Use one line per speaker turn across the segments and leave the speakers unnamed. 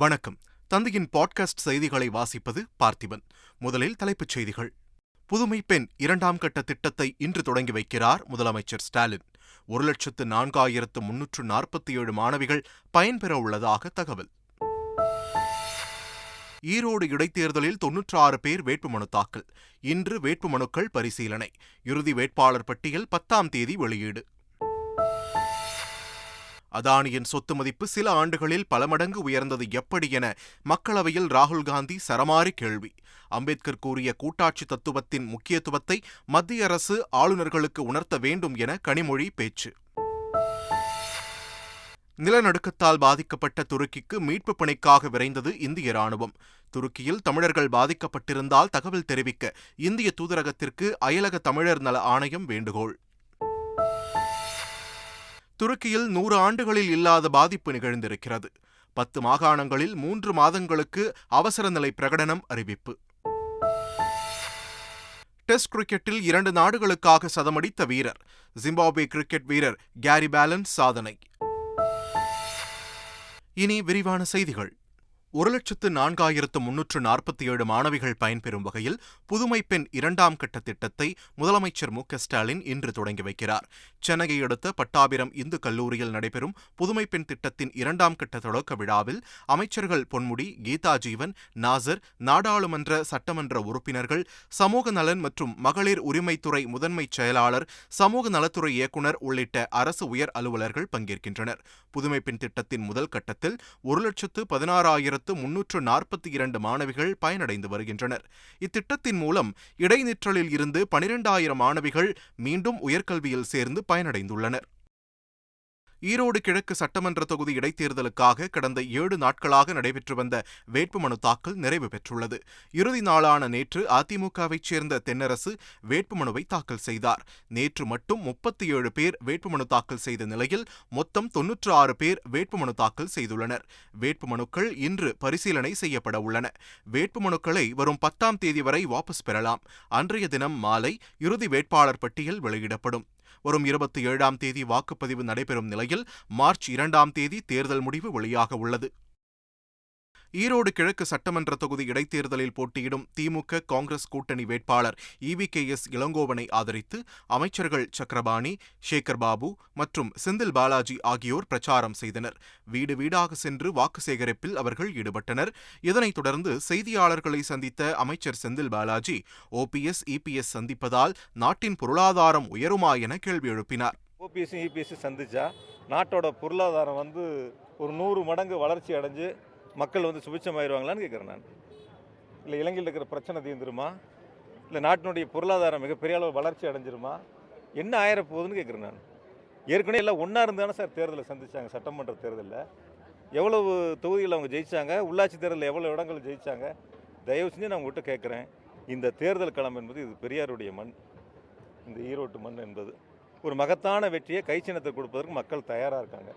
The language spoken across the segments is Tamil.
வணக்கம் தந்தையின் பாட்காஸ்ட் செய்திகளை வாசிப்பது பார்த்திபன் முதலில் தலைப்புச் செய்திகள் புதுமை பெண் இரண்டாம் கட்ட திட்டத்தை இன்று தொடங்கி வைக்கிறார் முதலமைச்சர் ஸ்டாலின் ஒரு லட்சத்து நான்காயிரத்து முன்னூற்று நாற்பத்தி ஏழு மாணவிகள் பயன்பெற உள்ளதாக தகவல் ஈரோடு இடைத்தேர்தலில் ஆறு பேர் வேட்புமனு தாக்கல் இன்று வேட்புமனுக்கள் பரிசீலனை இறுதி வேட்பாளர் பட்டியல் பத்தாம் தேதி வெளியீடு அதானியின் சொத்து மதிப்பு சில ஆண்டுகளில் பல மடங்கு உயர்ந்தது எப்படி என மக்களவையில் ராகுல் காந்தி சரமாரி கேள்வி அம்பேத்கர் கூறிய கூட்டாட்சி தத்துவத்தின் முக்கியத்துவத்தை மத்திய அரசு ஆளுநர்களுக்கு உணர்த்த வேண்டும் என கனிமொழி பேச்சு நிலநடுக்கத்தால் பாதிக்கப்பட்ட துருக்கிக்கு மீட்புப் பணிக்காக விரைந்தது இந்திய ராணுவம் துருக்கியில் தமிழர்கள் பாதிக்கப்பட்டிருந்தால் தகவல் தெரிவிக்க இந்திய தூதரகத்திற்கு அயலக தமிழர் நல ஆணையம் வேண்டுகோள் துருக்கியில் நூறு ஆண்டுகளில் இல்லாத பாதிப்பு நிகழ்ந்திருக்கிறது பத்து மாகாணங்களில் மூன்று மாதங்களுக்கு அவசர நிலை பிரகடனம் அறிவிப்பு டெஸ்ட் கிரிக்கெட்டில் இரண்டு நாடுகளுக்காக சதமடித்த வீரர் ஜிம்பாப்வே கிரிக்கெட் வீரர் கேரி பேலன்ஸ் சாதனை இனி விரிவான செய்திகள் ஒரு லட்சத்து நான்காயிரத்து முன்னூற்று நாற்பத்தி ஏழு மாணவிகள் பயன்பெறும் வகையில் புதுமை பெண் இரண்டாம் கட்ட திட்டத்தை முதலமைச்சர் மு ஸ்டாலின் இன்று தொடங்கி வைக்கிறார் சென்னையை அடுத்த பட்டாபிரம் இந்து கல்லூரியில் நடைபெறும் புதுமை பெண் திட்டத்தின் இரண்டாம் கட்ட தொடக்க விழாவில் அமைச்சர்கள் பொன்முடி கீதா ஜீவன் நாசர் நாடாளுமன்ற சட்டமன்ற உறுப்பினர்கள் சமூக நலன் மற்றும் மகளிர் உரிமைத்துறை முதன்மை செயலாளர் சமூக நலத்துறை இயக்குநர் உள்ளிட்ட அரசு உயர் அலுவலர்கள் பங்கேற்கின்றனர் புதுமை பெண் திட்டத்தின் முதல் கட்டத்தில் ஒரு லட்சத்து பதினாறாயிரம் ஆயிரத்து முன்னூற்று நாற்பத்தி இரண்டு மாணவிகள் பயனடைந்து வருகின்றனர் இத்திட்டத்தின் மூலம் இடைநிற்றலில் இருந்து பனிரெண்டாயிரம் மாணவிகள் மீண்டும் உயர்கல்வியில் சேர்ந்து பயனடைந்துள்ளனர் ஈரோடு கிழக்கு சட்டமன்ற தொகுதி இடைத்தேர்தலுக்காக கடந்த ஏழு நாட்களாக நடைபெற்று வந்த வேட்புமனு தாக்கல் நிறைவு பெற்றுள்ளது இறுதி நாளான நேற்று அதிமுகவைச் சேர்ந்த தென்னரசு வேட்புமனுவை தாக்கல் செய்தார் நேற்று மட்டும் முப்பத்தி ஏழு பேர் வேட்புமனு தாக்கல் செய்த நிலையில் மொத்தம் தொன்னூற்று ஆறு பேர் வேட்புமனு தாக்கல் செய்துள்ளனர் வேட்புமனுக்கள் இன்று பரிசீலனை செய்யப்பட உள்ளன வேட்புமனுக்களை வரும் பத்தாம் தேதி வரை வாபஸ் பெறலாம் அன்றைய தினம் மாலை இறுதி வேட்பாளர் பட்டியல் வெளியிடப்படும் வரும் இருபத்தி ஏழாம் தேதி வாக்குப்பதிவு நடைபெறும் நிலையில் மார்ச் இரண்டாம் தேதி தேர்தல் முடிவு வெளியாக உள்ளது ஈரோடு கிழக்கு சட்டமன்ற தொகுதி இடைத்தேர்தலில் போட்டியிடும் திமுக காங்கிரஸ் கூட்டணி வேட்பாளர் இவி கே எஸ் இளங்கோவனை ஆதரித்து அமைச்சர்கள் சக்கரபாணி சேகர் பாபு மற்றும் செந்தில் பாலாஜி ஆகியோர் பிரச்சாரம் செய்தனர் வீடு வீடாக சென்று வாக்கு சேகரிப்பில் அவர்கள் ஈடுபட்டனர் இதனைத் தொடர்ந்து செய்தியாளர்களை சந்தித்த அமைச்சர் செந்தில் பாலாஜி ஓபிஎஸ் இபிஎஸ் சந்திப்பதால் நாட்டின் பொருளாதாரம் உயருமா என கேள்வி எழுப்பினார்
ஓபிஎஸ் இபிஎஸ் சந்திச்சா நாட்டோட பொருளாதாரம் வந்து ஒரு நூறு மடங்கு வளர்ச்சி அடைஞ்சு மக்கள் வந்து சுபிச்சமாயிருவாங்களான்னு கேட்குறேன் நான் இல்லை இலங்கையில் இருக்கிற பிரச்சனை தீர்ந்துருமா இல்லை நாட்டினுடைய பொருளாதாரம் மிகப்பெரிய அளவு வளர்ச்சி அடைஞ்சிருமா என்ன ஆயிரப்போகுதுன்னு கேட்குறேன் நான் ஏற்கனவே எல்லாம் ஒன்றா இருந்தானே சார் தேர்தலை சந்தித்தாங்க சட்டமன்ற தேர்தலில் எவ்வளவு தொகுதிகளில் அவங்க ஜெயித்தாங்க உள்ளாட்சி தேர்தலில் எவ்வளோ இடங்கள் ஜெயித்தாங்க தயவு செஞ்சு நான் உங்கள்கிட்ட கேட்குறேன் இந்த தேர்தல் களம் என்பது இது பெரியாருடைய மண் இந்த ஈரோட்டு மண் என்பது ஒரு மகத்தான வெற்றியை கைச்சினத்தை கொடுப்பதற்கு மக்கள் தயாராக இருக்காங்க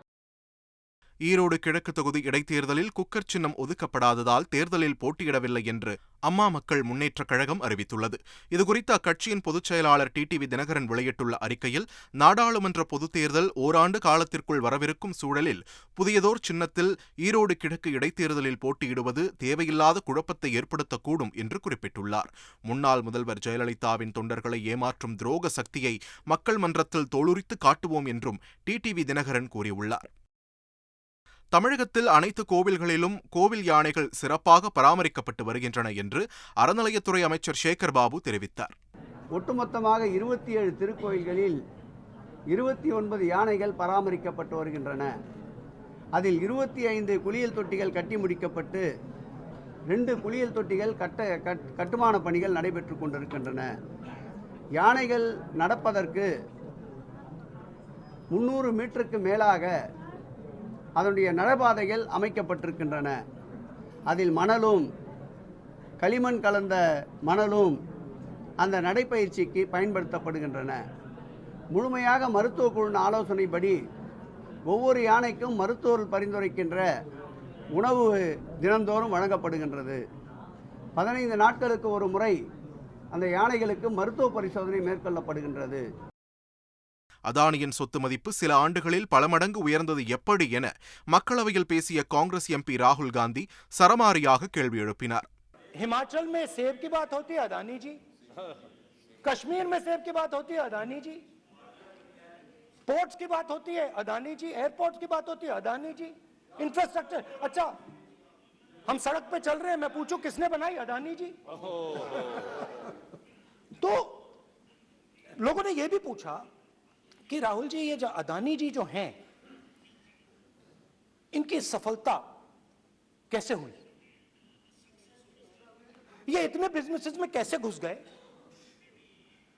ஈரோடு கிழக்கு தொகுதி இடைத்தேர்தலில் குக்கர் சின்னம் ஒதுக்கப்படாததால் தேர்தலில் போட்டியிடவில்லை என்று அம்மா மக்கள் முன்னேற்றக் கழகம் அறிவித்துள்ளது இதுகுறித்து அக்கட்சியின் பொதுச் செயலாளர் டிடிவி தினகரன் வெளியிட்டுள்ள அறிக்கையில் நாடாளுமன்ற பொதுத் தேர்தல் ஓராண்டு காலத்திற்குள் வரவிருக்கும் சூழலில் புதியதோர் சின்னத்தில் ஈரோடு கிழக்கு இடைத்தேர்தலில் போட்டியிடுவது தேவையில்லாத குழப்பத்தை ஏற்படுத்தக்கூடும் என்று குறிப்பிட்டுள்ளார் முன்னாள் முதல்வர் ஜெயலலிதாவின் தொண்டர்களை ஏமாற்றும் துரோக சக்தியை மக்கள் மன்றத்தில் தோளுரித்து காட்டுவோம் என்றும் டிடிவி தினகரன் கூறியுள்ளார் தமிழகத்தில் அனைத்து கோவில்களிலும் கோவில் யானைகள் சிறப்பாக பராமரிக்கப்பட்டு வருகின்றன என்று அறநிலையத்துறை அமைச்சர் சேகர் பாபு தெரிவித்தார்
ஒட்டுமொத்தமாக இருபத்தி ஏழு திருக்கோயில்களில் இருபத்தி ஒன்பது யானைகள் பராமரிக்கப்பட்டு வருகின்றன அதில் இருபத்தி ஐந்து குளியல் தொட்டிகள் கட்டி முடிக்கப்பட்டு ரெண்டு குளியல் தொட்டிகள் கட்ட கட் கட்டுமான பணிகள் நடைபெற்று கொண்டிருக்கின்றன யானைகள் நடப்பதற்கு முந்நூறு மீட்டருக்கு மேலாக அதனுடைய நடபாதைகள் அமைக்கப்பட்டிருக்கின்றன அதில் மணலும் களிமண் கலந்த மணலும் அந்த நடைப்பயிற்சிக்கு பயன்படுத்தப்படுகின்றன முழுமையாக மருத்துவ குழு ஆலோசனைப்படி ஒவ்வொரு யானைக்கும் மருத்துவர்கள் பரிந்துரைக்கின்ற உணவு தினந்தோறும் வழங்கப்படுகின்றது பதினைந்து நாட்களுக்கு ஒரு முறை அந்த யானைகளுக்கு மருத்துவ பரிசோதனை மேற்கொள்ளப்படுகின்றது
அதானியின் சொத்து மதிப்பு சில ஆண்டுகளில் பல மடங்கு உயர்ந்தது எப்படி என மக்களவையில் பேசிய காங்கிரஸ் எம்பி ராகுல் காந்தி சரமாரியாக கேள்வி எழுப்பினார்
हिमाचल में सेब की बात होती है अदानी जी कश्मीर में सेब की बात होती है अदानी जी पोर्ट्स की बात होती है अदानी जी एयरपोर्ट्स की बात होती है अदानी जी इंफ्रास्ट्रक्चर अच्छा हम सड़क पे चल रहे हैं मैं पूछूं किसने बनाई अदानी जी तो लोगों ने यह भी पूछा कि राहुल जी ये जो अदानी जी जो हैं इनकी सफलता कैसे हुई ये इतने बिजनेसेस में कैसे घुस गए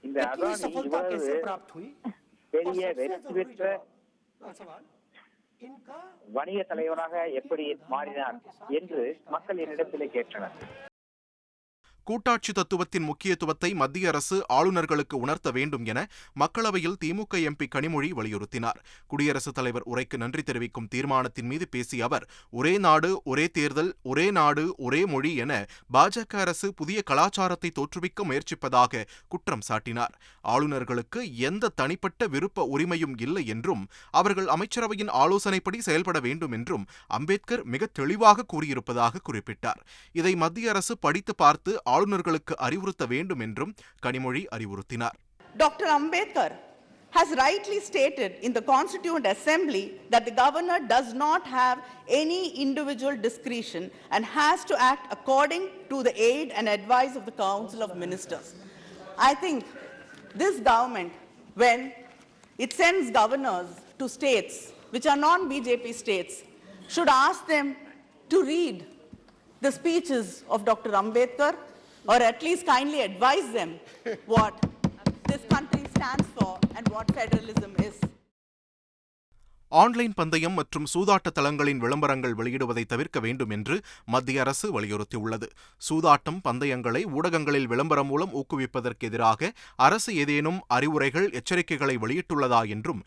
इतनी सफलता कैसे प्राप्त हुई
हाँ, सवाल வணிக தலைவராக எப்படி மாறினார் என்று மக்கள் கேட்டனர்
கூட்டாட்சி தத்துவத்தின் முக்கியத்துவத்தை மத்திய அரசு ஆளுநர்களுக்கு உணர்த்த வேண்டும் என மக்களவையில் திமுக எம்பி கனிமொழி வலியுறுத்தினார் குடியரசுத் தலைவர் உரைக்கு நன்றி தெரிவிக்கும் தீர்மானத்தின் மீது பேசிய அவர் ஒரே நாடு ஒரே தேர்தல் ஒரே நாடு ஒரே மொழி என பாஜக அரசு புதிய கலாச்சாரத்தை தோற்றுவிக்க முயற்சிப்பதாக குற்றம் சாட்டினார் ஆளுநர்களுக்கு எந்த தனிப்பட்ட விருப்ப உரிமையும் இல்லை என்றும் அவர்கள் அமைச்சரவையின் ஆலோசனைப்படி செயல்பட வேண்டும் என்றும் அம்பேத்கர் மிக தெளிவாக கூறியிருப்பதாக குறிப்பிட்டார் இதை மத்திய அரசு படித்து பார்த்து ஆளுநர்களுக்கு அறிவுறுத்த வேண்டும் என்றும் கனிமொழி அறிவுறுத்தினார்
doctor Ambedkar has rightly stated in the Constituent Assembly that the governor does not have any individual discretion and has to act according to the aid and advice of the Council of Ministers. I think this government, when it sends governors to states which are non BJP states, should ask them to read the speeches of Dr. Ambedkar or at least kindly advise them what this country stands for and what federalism is.
Online பந்தயம் மற்றும் சூதாட்ட தளங்களின் விளம்பரங்கள் வெளியிடுவதை தவிர்க்க வேண்டும் என்று மத்திய அரசு வலியுறுத்தியுள்ளது சூதாட்டம் பந்தயங்களை ஊடகங்களில் விளம்பரம் மூலம் ஊக்குவிப்பதற்கு எதிராக அரசு ஏதேனும் அறிவுரைகள் எச்சரிக்கைகளை வெளியிட்டுள்ளதா என்றும்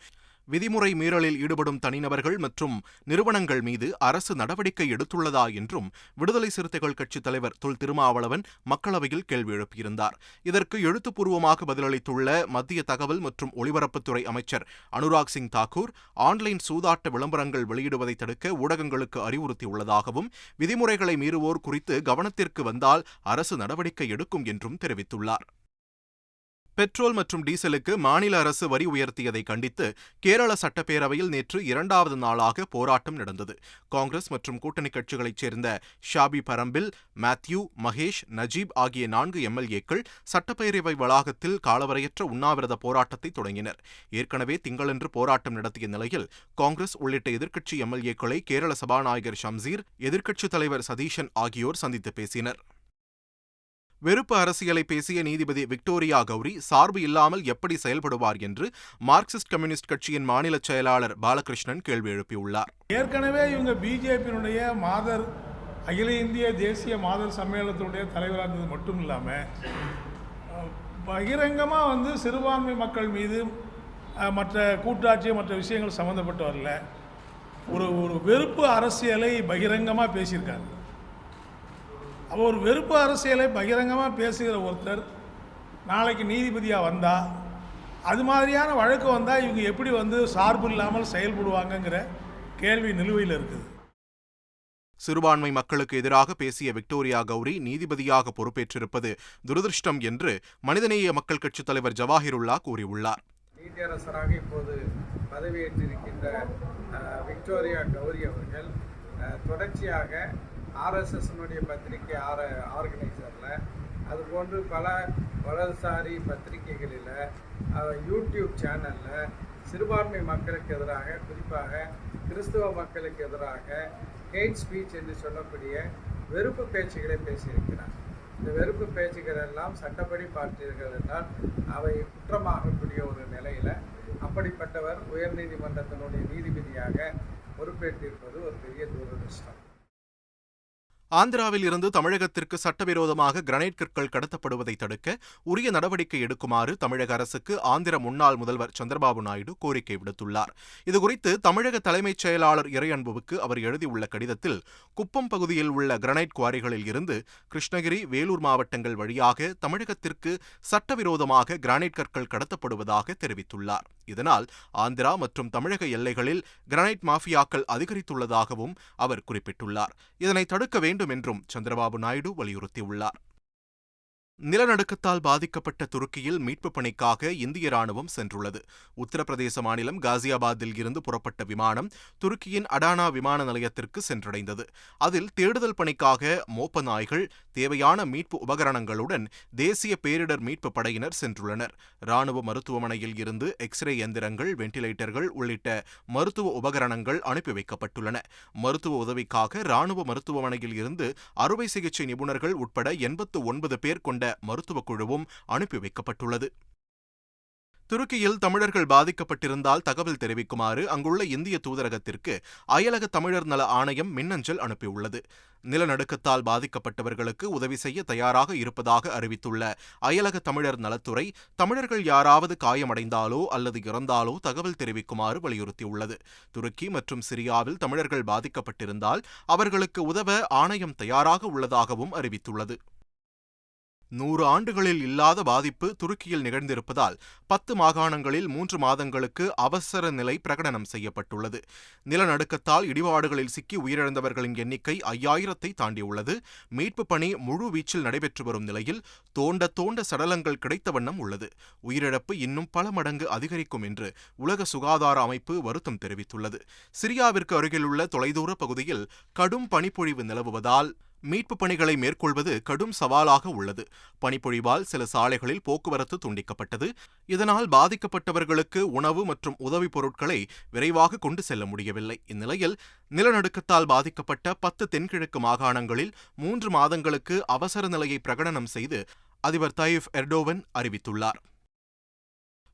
விதிமுறை மீறலில் ஈடுபடும் தனிநபர்கள் மற்றும் நிறுவனங்கள் மீது அரசு நடவடிக்கை எடுத்துள்ளதா என்றும் விடுதலை சிறுத்தைகள் கட்சித் தலைவர் தொல் திருமாவளவன் மக்களவையில் கேள்வி எழுப்பியிருந்தார் இதற்கு எழுத்துப்பூர்வமாக பதிலளித்துள்ள மத்திய தகவல் மற்றும் ஒலிபரப்புத்துறை அமைச்சர் அனுராக் சிங் தாக்கூர் ஆன்லைன் சூதாட்ட விளம்பரங்கள் வெளியிடுவதை தடுக்க ஊடகங்களுக்கு அறிவுறுத்தியுள்ளதாகவும் விதிமுறைகளை மீறுவோர் குறித்து கவனத்திற்கு வந்தால் அரசு நடவடிக்கை எடுக்கும் என்றும் தெரிவித்துள்ளார் பெட்ரோல் மற்றும் டீசலுக்கு மாநில அரசு வரி உயர்த்தியதை கண்டித்து கேரள சட்டப்பேரவையில் நேற்று இரண்டாவது நாளாக போராட்டம் நடந்தது காங்கிரஸ் மற்றும் கூட்டணி கட்சிகளைச் சேர்ந்த ஷாபி பரம்பில் மேத்யூ மகேஷ் நஜீப் ஆகிய நான்கு எம்எல்ஏக்கள் சட்டப்பேரவை வளாகத்தில் காலவரையற்ற உண்ணாவிரத போராட்டத்தை தொடங்கினர் ஏற்கனவே திங்களன்று போராட்டம் நடத்திய நிலையில் காங்கிரஸ் உள்ளிட்ட எதிர்க்கட்சி எம்எல்ஏக்களை கேரள சபாநாயகர் ஷம்சீர் எதிர்க்கட்சித் தலைவர் சதீஷன் ஆகியோர் சந்தித்து பேசினர் வெறுப்பு அரசியலை பேசிய நீதிபதி விக்டோரியா கௌரி சார்பு இல்லாமல் எப்படி செயல்படுவார் என்று மார்க்சிஸ்ட் கம்யூனிஸ்ட் கட்சியின் மாநில செயலாளர் பாலகிருஷ்ணன் கேள்வி எழுப்பியுள்ளார்
ஏற்கனவே இவங்க பிஜேபியினுடைய மாதர் அகில இந்திய தேசிய மாதர் சம்மேளனத்துடைய தலைவராக இருந்தது மட்டும் இல்லாமல் பகிரங்கமாக வந்து சிறுபான்மை மக்கள் மீது மற்ற கூட்டாட்சி மற்ற விஷயங்கள் சம்மந்தப்பட்டு வரல ஒரு ஒரு வெறுப்பு அரசியலை பகிரங்கமாக பேசியிருக்காங்க அப்போ ஒரு வெறுப்பு அரசியலை பகிரங்கமாக பேசுகிற ஒருத்தர் நாளைக்கு நீதிபதியாக வந்தால் அது மாதிரியான வழக்கு வந்தால் இவங்க எப்படி வந்து சார்பு இல்லாமல் செயல்படுவாங்கங்கிற கேள்வி நிலுவையில் இருக்குது
சிறுபான்மை மக்களுக்கு எதிராக பேசிய விக்டோரியா கௌரி நீதிபதியாக பொறுப்பேற்றிருப்பது துரதிருஷ்டம் என்று மனிதநேய மக்கள் கட்சித் தலைவர் ஜவாஹிருல்லா கூறியுள்ளார்
நீதியரசராக இப்போது பதவியேற்றிருக்கின்ற விக்டோரியா கௌரி அவர்கள் தொடர்ச்சியாக ஆர்எஸ்எஸ்னுடைய பத்திரிகை ஆர ஆர்கனைசரில் அது போன்று பல வலதுசாரி பத்திரிகைகளில் யூடியூப் சேனலில் சிறுபான்மை மக்களுக்கு எதிராக குறிப்பாக கிறிஸ்துவ மக்களுக்கு எதிராக ஹெய்ட் ஸ்பீச் என்று சொல்லக்கூடிய வெறுப்பு பேச்சுகளை பேசியிருக்கிறார் இந்த வெறுப்பு பேச்சுகள் எல்லாம் சட்டப்படி பார்த்தீர்கள் என்றால் அவை குற்றமாகக்கூடிய ஒரு நிலையில் அப்படிப்பட்டவர் உயர்நீதிமன்றத்தினுடைய நீதிபதியாக பொறுப்பேற்றிருப்பது ஒரு பெரிய தூரதிருஷ்டம்
ஆந்திராவில் இருந்து தமிழகத்திற்கு சட்டவிரோதமாக கிரனைட் கற்கள் கடத்தப்படுவதை தடுக்க உரிய நடவடிக்கை எடுக்குமாறு தமிழக அரசுக்கு ஆந்திர முன்னாள் முதல்வர் சந்திரபாபு நாயுடு கோரிக்கை விடுத்துள்ளார் இதுகுறித்து தமிழக தலைமைச் செயலாளர் இறையன்புவுக்கு அவர் எழுதியுள்ள கடிதத்தில் குப்பம் பகுதியில் உள்ள கிரனைட் குவாரிகளில் இருந்து கிருஷ்ணகிரி வேலூர் மாவட்டங்கள் வழியாக தமிழகத்திற்கு சட்டவிரோதமாக கிரானைட் கற்கள் கடத்தப்படுவதாக தெரிவித்துள்ளார் இதனால் ஆந்திரா மற்றும் தமிழக எல்லைகளில் கிரனைட் மாஃபியாக்கள் அதிகரித்துள்ளதாகவும் அவர் குறிப்பிட்டுள்ளார் இதனை தடுக்க வேண்டும் என்றும் சந்திரபாபு நாயுடு வலியுறுத்தியுள்ளார் நிலநடுக்கத்தால் பாதிக்கப்பட்ட துருக்கியில் மீட்புப் பணிக்காக இந்திய ராணுவம் சென்றுள்ளது உத்தரப்பிரதேச மாநிலம் காசியாபாத்தில் இருந்து புறப்பட்ட விமானம் துருக்கியின் அடானா விமான நிலையத்திற்கு சென்றடைந்தது அதில் தேடுதல் பணிக்காக மோப்ப நாய்கள் தேவையான மீட்பு உபகரணங்களுடன் தேசிய பேரிடர் மீட்பு படையினர் சென்றுள்ளனர் ராணுவ மருத்துவமனையில் இருந்து எக்ஸ்ரே எந்திரங்கள் வெண்டிலேட்டர்கள் உள்ளிட்ட மருத்துவ உபகரணங்கள் அனுப்பி வைக்கப்பட்டுள்ளன மருத்துவ உதவிக்காக ராணுவ மருத்துவமனையில் இருந்து அறுவை சிகிச்சை நிபுணர்கள் உட்பட எண்பத்து ஒன்பது பேர் கொண்ட மருத்துவக் குழுவும் அனுப்பி வைக்கப்பட்டுள்ளது துருக்கியில் தமிழர்கள் பாதிக்கப்பட்டிருந்தால் தகவல் தெரிவிக்குமாறு அங்குள்ள இந்திய தூதரகத்திற்கு அயலக தமிழர் நல ஆணையம் மின்னஞ்சல் அனுப்பியுள்ளது நிலநடுக்கத்தால் பாதிக்கப்பட்டவர்களுக்கு உதவி செய்ய தயாராக இருப்பதாக அறிவித்துள்ள அயலக தமிழர் நலத்துறை தமிழர்கள் யாராவது காயமடைந்தாலோ அல்லது இறந்தாலோ தகவல் தெரிவிக்குமாறு வலியுறுத்தியுள்ளது துருக்கி மற்றும் சிரியாவில் தமிழர்கள் பாதிக்கப்பட்டிருந்தால் அவர்களுக்கு உதவ ஆணையம் தயாராக உள்ளதாகவும் அறிவித்துள்ளது நூறு ஆண்டுகளில் இல்லாத பாதிப்பு துருக்கியில் நிகழ்ந்திருப்பதால் பத்து மாகாணங்களில் மூன்று மாதங்களுக்கு அவசர நிலை பிரகடனம் செய்யப்பட்டுள்ளது நிலநடுக்கத்தால் இடிபாடுகளில் சிக்கி உயிரிழந்தவர்களின் எண்ணிக்கை ஐயாயிரத்தை தாண்டியுள்ளது மீட்பு பணி முழு வீச்சில் நடைபெற்று வரும் நிலையில் தோண்ட தோண்ட சடலங்கள் கிடைத்த வண்ணம் உள்ளது உயிரிழப்பு இன்னும் பல மடங்கு அதிகரிக்கும் என்று உலக சுகாதார அமைப்பு வருத்தம் தெரிவித்துள்ளது சிரியாவிற்கு அருகிலுள்ள தொலைதூர பகுதியில் கடும் பனிப்பொழிவு நிலவுவதால் மீட்பு பணிகளை மேற்கொள்வது கடும் சவாலாக உள்ளது பனிப்பொழிவால் சில சாலைகளில் போக்குவரத்து துண்டிக்கப்பட்டது இதனால் பாதிக்கப்பட்டவர்களுக்கு உணவு மற்றும் உதவிப் பொருட்களை விரைவாக கொண்டு செல்ல முடியவில்லை இந்நிலையில் நிலநடுக்கத்தால் பாதிக்கப்பட்ட பத்து தென்கிழக்கு மாகாணங்களில் மூன்று மாதங்களுக்கு அவசர நிலையை பிரகடனம் செய்து அதிபர் தயிஃப் எர்டோவன் அறிவித்துள்ளார்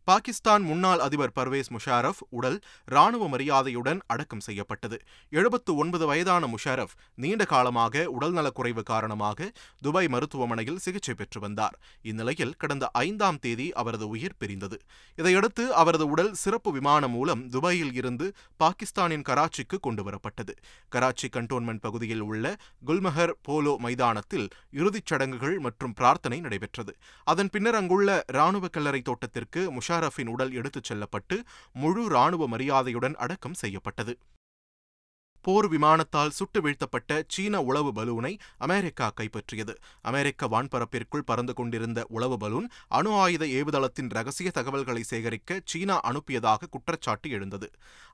பாகிஸ்தான் முன்னாள் அதிபர் பர்வேஸ் முஷாரஃப் உடல் ராணுவ மரியாதையுடன் அடக்கம் செய்யப்பட்டது எழுபத்து ஒன்பது வயதான முஷாரஃப் நீண்ட காலமாக உடல்நலக்குறைவு காரணமாக துபாய் மருத்துவமனையில் சிகிச்சை பெற்று வந்தார் இந்நிலையில் கடந்த ஐந்தாம் தேதி அவரது உயிர் பிரிந்தது இதையடுத்து அவரது உடல் சிறப்பு விமானம் மூலம் துபாயில் இருந்து பாகிஸ்தானின் கராச்சிக்கு கொண்டுவரப்பட்டது கராச்சி கண்டோன்மெண்ட் பகுதியில் உள்ள குல்மஹர் போலோ மைதானத்தில் இறுதிச் சடங்குகள் மற்றும் பிரார்த்தனை நடைபெற்றது அதன் பின்னர் அங்குள்ள ராணுவ கல்லறை தோட்டத்திற்கு முஷா முஷாரஃபின் உடல் எடுத்துச் செல்லப்பட்டு முழு ராணுவ மரியாதையுடன் அடக்கம் செய்யப்பட்டது போர் விமானத்தால் சுட்டு வீழ்த்தப்பட்ட சீன உளவு பலூனை அமெரிக்கா கைப்பற்றியது அமெரிக்க வான்பரப்பிற்குள் பறந்து கொண்டிருந்த உளவு பலூன் அணு ஆயுத ஏவுதளத்தின் ரகசிய தகவல்களை சேகரிக்க சீனா அனுப்பியதாக குற்றச்சாட்டு எழுந்தது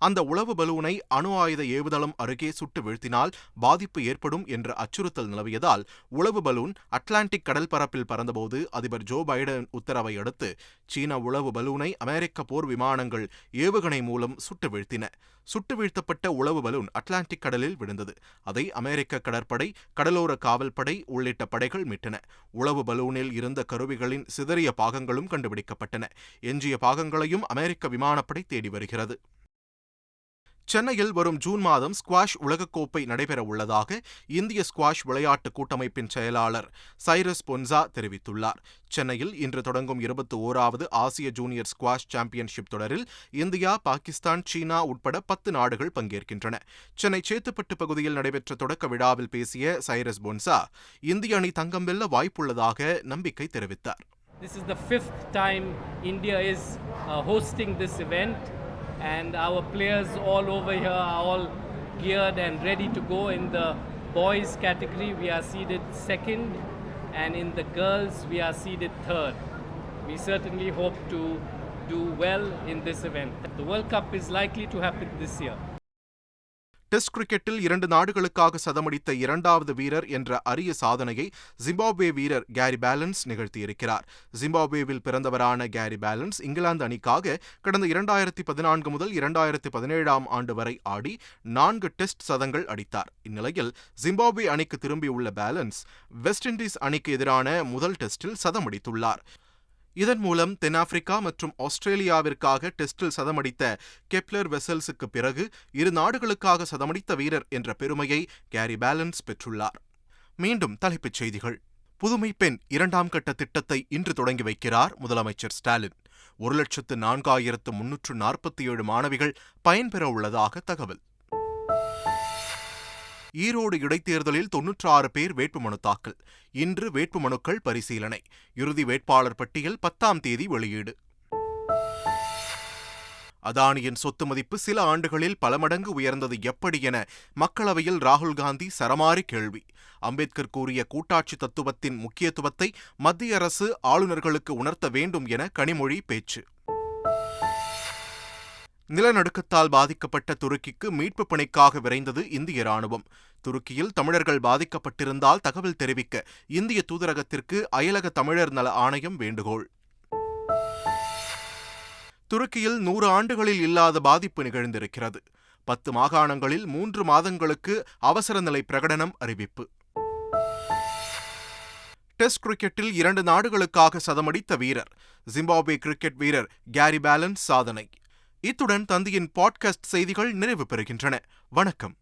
அந்த உளவு பலூனை அணு ஆயுத ஏவுதளம் அருகே சுட்டு வீழ்த்தினால் பாதிப்பு ஏற்படும் என்ற அச்சுறுத்தல் நிலவியதால் உளவு பலூன் அட்லாண்டிக் கடல் பரப்பில் பறந்தபோது அதிபர் ஜோ பைடன் உத்தரவை அடுத்து சீன உளவு பலூனை அமெரிக்க போர் விமானங்கள் ஏவுகணை மூலம் சுட்டு வீழ்த்தின சுட்டு வீழ்த்தப்பட்ட உளவு பலூன் அட்லாண்டிக் கடலில் விழுந்தது அதை அமெரிக்க கடற்படை கடலோர காவல்படை உள்ளிட்ட படைகள் மீட்டன உளவு பலூனில் இருந்த கருவிகளின் சிதறிய பாகங்களும் கண்டுபிடிக்கப்பட்டன எஞ்சிய பாகங்களையும் அமெரிக்க விமானப்படை தேடி வருகிறது சென்னையில் வரும் ஜூன் மாதம் ஸ்குவாஷ் உலகக்கோப்பை நடைபெற உள்ளதாக இந்திய ஸ்குவாஷ் விளையாட்டு கூட்டமைப்பின் செயலாளர் சைரஸ் பொன்சா தெரிவித்துள்ளார் சென்னையில் இன்று தொடங்கும் இருபத்தி ஓராவது ஆசிய ஜூனியர் ஸ்குவாஷ் சாம்பியன்ஷிப் தொடரில் இந்தியா பாகிஸ்தான் சீனா உட்பட பத்து நாடுகள் பங்கேற்கின்றன சென்னை சேத்துப்பட்டு பகுதியில் நடைபெற்ற தொடக்க விழாவில் பேசிய சைரஸ் பொன்சா இந்திய அணி தங்கம் வெல்ல வாய்ப்புள்ளதாக நம்பிக்கை தெரிவித்தார் This is the fifth time India is uh, hosting this event. and our players all over here are all geared and ready to go. In the boys category, we are seeded second, and in the girls, we are seeded third. We certainly hope to do well in this event. The World Cup is likely to happen this year. Test கிரிக்கெட்டில் இரண்டு நாடுகளுக்காக சதமடித்த இரண்டாவது வீரர் என்ற அரிய சாதனையை ஜிம்பாப்வே வீரர் கேரி பேலன்ஸ் நிகழ்த்தியிருக்கிறார் ஜிம்பாப்வேவில் பிறந்தவரான கேரி பேலன்ஸ் இங்கிலாந்து அணிக்காக கடந்த இரண்டாயிரத்தி பதினான்கு முதல் இரண்டாயிரத்தி பதினேழாம் ஆண்டு வரை ஆடி நான்கு டெஸ்ட் சதங்கள் அடித்தார் இந்நிலையில் ஜிம்பாப்வே அணிக்கு திரும்பியுள்ள பேலன்ஸ் வெஸ்ட் இண்டீஸ் அணிக்கு எதிரான முதல் டெஸ்டில் சதமடித்துள்ளார் இதன் மூலம் தென்னாப்பிரிக்கா மற்றும் ஆஸ்திரேலியாவிற்காக டெஸ்டில் சதமடித்த கெப்லர் வெசல்ஸுக்கு பிறகு இரு நாடுகளுக்காக சதமடித்த வீரர் என்ற பெருமையை கேரி பேலன்ஸ் பெற்றுள்ளார் மீண்டும் தலைப்புச் செய்திகள் புதுமை பெண் இரண்டாம் கட்ட திட்டத்தை இன்று தொடங்கி வைக்கிறார் முதலமைச்சர் ஸ்டாலின் ஒரு லட்சத்து நான்காயிரத்து முன்னூற்று நாற்பத்தி ஏழு மாணவிகள் பயன்பெற உள்ளதாக தகவல் ஈரோடு இடைத்தேர்தலில் தொன்னூற்றாறு பேர் வேட்புமனு தாக்கல் இன்று வேட்புமனுக்கள் பரிசீலனை இறுதி வேட்பாளர் பட்டியல் பத்தாம் தேதி வெளியீடு அதானியின் சொத்து மதிப்பு சில ஆண்டுகளில் பல மடங்கு உயர்ந்தது எப்படி என மக்களவையில் ராகுல் காந்தி சரமாரி கேள்வி அம்பேத்கர் கூறிய கூட்டாட்சி தத்துவத்தின் முக்கியத்துவத்தை மத்திய அரசு ஆளுநர்களுக்கு உணர்த்த வேண்டும் என கனிமொழி பேச்சு நிலநடுக்கத்தால் பாதிக்கப்பட்ட துருக்கிக்கு மீட்பு பணிக்காக விரைந்தது இந்திய ராணுவம் துருக்கியில் தமிழர்கள் பாதிக்கப்பட்டிருந்தால் தகவல் தெரிவிக்க இந்திய தூதரகத்திற்கு அயலக தமிழர் நல ஆணையம் வேண்டுகோள் துருக்கியில் நூறு ஆண்டுகளில் இல்லாத பாதிப்பு நிகழ்ந்திருக்கிறது பத்து மாகாணங்களில் மூன்று மாதங்களுக்கு அவசர நிலை பிரகடனம் அறிவிப்பு டெஸ்ட் கிரிக்கெட்டில் இரண்டு நாடுகளுக்காக சதமடித்த வீரர் ஜிம்பாப்வே கிரிக்கெட் வீரர் கேரி பேலன்ஸ் சாதனை இத்துடன் தந்தியின் பாட்காஸ்ட் செய்திகள் நிறைவு பெறுகின்றன வணக்கம்